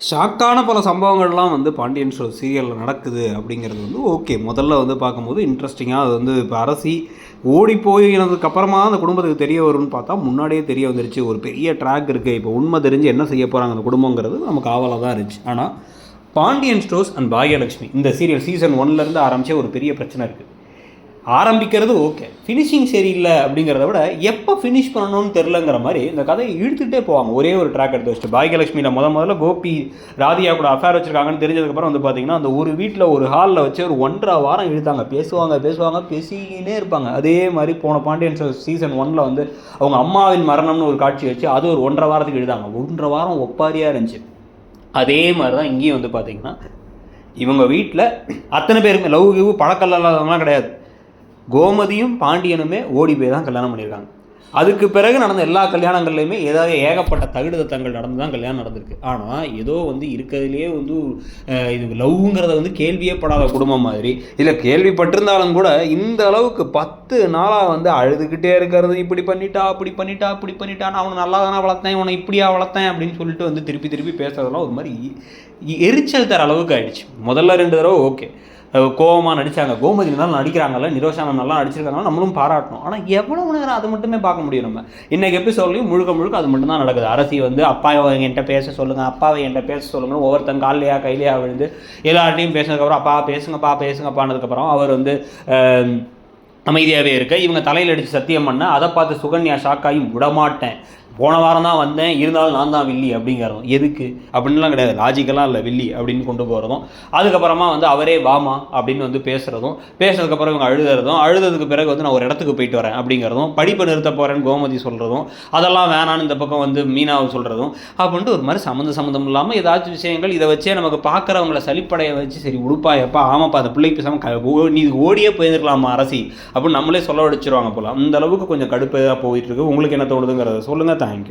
ஷாக்கான பல சம்பவங்கள்லாம் வந்து பாண்டியன் ஷோ சீரியலில் நடக்குது அப்படிங்கிறது வந்து ஓகே. முதல்ல வந்து பார்க்கும்போது இன்ட்ரெஸ்டிங்காக அது வந்து இப்போ அரசி ஓடி போயினதுக்கப்புறமா அந்த குடும்பத்துக்கு தெரிய வரும்னு பார்த்தா முன்னாடியே தெரிய வந்துருச்சு. ஒரு பெரிய ட்ராக் இருக்குது இப்போ உண்மை தெரிஞ்சு என்ன செய்ய போகிறாங்க அந்த குடும்பங்கிறது நமக்கு ஆவலாக தான் இருந்துச்சு. ஆனால் பாண்டியன் ஸ்டோர்ஸ் அண்ட் பாகியலட்சுமி இந்த சீரியல் சீசன் ஒன்லேருந்து ஆரம்பித்த ஒரு பெரிய பிரச்சனை இருக்குது ஆரம்பிக்கிறது ஓகே. ஃபினிஷிங் சரியில்லை அப்படிங்கிறத விட எப்போ ஃபினிஷ் பண்ணணும்னு தெரிலங்கிற மாதிரி இந்த கதையை இழுத்துகிட்டே போவாங்க. ஒரே ஒரு ட்ராக் எடுத்து வச்சுட்டு. பாகியலட்சுமியில் முத முதல்ல கோபி ராதியா கூட அஃபேர் வச்சுருக்காங்கன்னு தெரிஞ்சதுக்கப்புறம் வந்து பார்த்தீங்கன்னா அந்த ஒரு வீட்டில் ஒரு ஹாலில் வச்சு ஒரு ஒன்றரை வாரம் இழுத்தாங்க. பேசுவாங்க பேசுவாங்க பேசிக்கினே இருப்பாங்க. அதே மாதிரி போன பாண்டியன் சீசன் ஒன்ல வந்து அவங்க அம்மாவின் மரணம்னு ஒரு காட்சி வச்சு அது ஒரு ஒன்றரை வாரத்துக்கு எழுதாங்க ஒன்றரை வாரம் ஒப்பாரியாக இருந்துச்சு. அதே மாதிரி தான் இங்கேயும் வந்து பார்த்தீங்கன்னா இவங்க வீட்டில் அத்தனை பேருமே லவ் கிவ் பழக்கல்லாம் கிடையாது. கோமதியும் பாண்டியனுமே ஓடி போய் தான் கல்யாணம் பண்ணியிருக்காங்க. அதுக்கு பிறகு நடந்த எல்லா கல்யாணங்கள்லையுமே ஏதாவது ஏகப்பட்ட தகுடு தங்கள் நடந்து தான் கல்யாணம் நடந்திருக்கு. ஆனால் ஏதோ வந்து இருக்கிறதுலேயே வந்து இது லவ்ங்கிறத வந்து கேள்வியே படாத குடும்பம் மாதிரி. இல்லை கேள்விப்பட்டிருந்தாலும் கூட இந்த அளவுக்கு பத்து நாளாக வந்து அழுதுகிட்டே இருக்கிறது இப்படி பண்ணிட்டா அப்படி பண்ணிட்டா அப்படி பண்ணிட்டா நான் அவனை நல்லா தானே வளர்த்தேன் உன்னை இப்படியா வளர்த்தேன் அப்படின்னு சொல்லிட்டு வந்து திருப்பி திருப்பி பேசுறதெல்லாம் ஒரு மாதிரி எரிச்சல் தர அளவுக்கு ஆயிடுச்சு. முதல்ல ரெண்டு தடவை ஓகே. கோவமாக நடித்தாங்க கோமதி நல்லா நடிக்கிறாங்கல்ல நிரோஷான நல்லா நடிச்சிருக்காங்க நம்மளும் பாராட்டணும். ஆனால் எவ்வளோ நேரம் அது மட்டுமே பார்க்க முடியும் நம்ம. இன்னைக்கு எபிசோட்லையும் முழுக்க முழுக்க அது மட்டும்தான் நடக்குது. அரசி வந்து அப்பாவை என்கிட்ட பேச சொல்லுங்கள் அப்பாவை என்கிட்ட பேச சொல்லுங்கள் ஒவ்வொருத்தன் கால்லையா கையிலையா விழுந்து எல்லார்ட்டையும் பேசினதுக்கப்புறம் அப்பா பேசுங்கப்பா பேசுங்கப்பானதுக்கப்புறம் அவர் வந்து அமைதியாகவே இருக்க இவங்க தலையில் அடித்து சத்தியம் பண்ண அதை பார்த்து சுகன்யா ஷாக்காகி விடமாட்டேன். போன வாரம் தான் வந்தேன் இருந்தாலும் நான் தான் வில்லி அப்படிங்கிறதும். எதுக்கு? அப்படின்லாம் கிடையாது. லாஜிக்கெல்லாம் இல்லை வில்லி அப்படின்னு கொண்டு போகிறதும் அதுக்கப்புறமா வந்து அவரே வாமா அப்படின்னு வந்து பேசுகிறதும் பேசுனதுக்கப்புறம் இவங்க அழுதுறதும் அழுததுக்கு பிறகு வந்து நான் ஒரு இடத்துக்கு போயிட்டு வரேன் அப்படிங்கிறதும். படிப்பை நிறுத்த போகிறேன்னு கோமதி சொல்கிறதும் அதெல்லாம் வேணான்னு இந்த பக்கம் வந்து மீனாவை சொல்கிறதும் அப்படின்ட்டு ஒரு மாதிரி சம்மந்த சம்மந்தம் இல்லாமல் ஏதாச்சும் விஷயங்கள் இதை வச்சே நமக்கு பார்க்குறவங்கள சளிப்படைய வச்சு சரி உடுப்பா எப்பா ஆமாப்பா அந்த பிள்ளை பேசாமல் க ஓ- நீ ஓடியே போயிருக்கலாமா அரசி? அப்படின்னு நம்மளே சொல்ல வடிச்சிருவாங்க போல. அந்த அளவுக்கு கொஞ்சம் கடுப்பாக போயிட்டு இருக்கு. உங்களுக்கு என்ன தோணுதுங்கிறத சொல்லுங்கள் താങ്ക് യു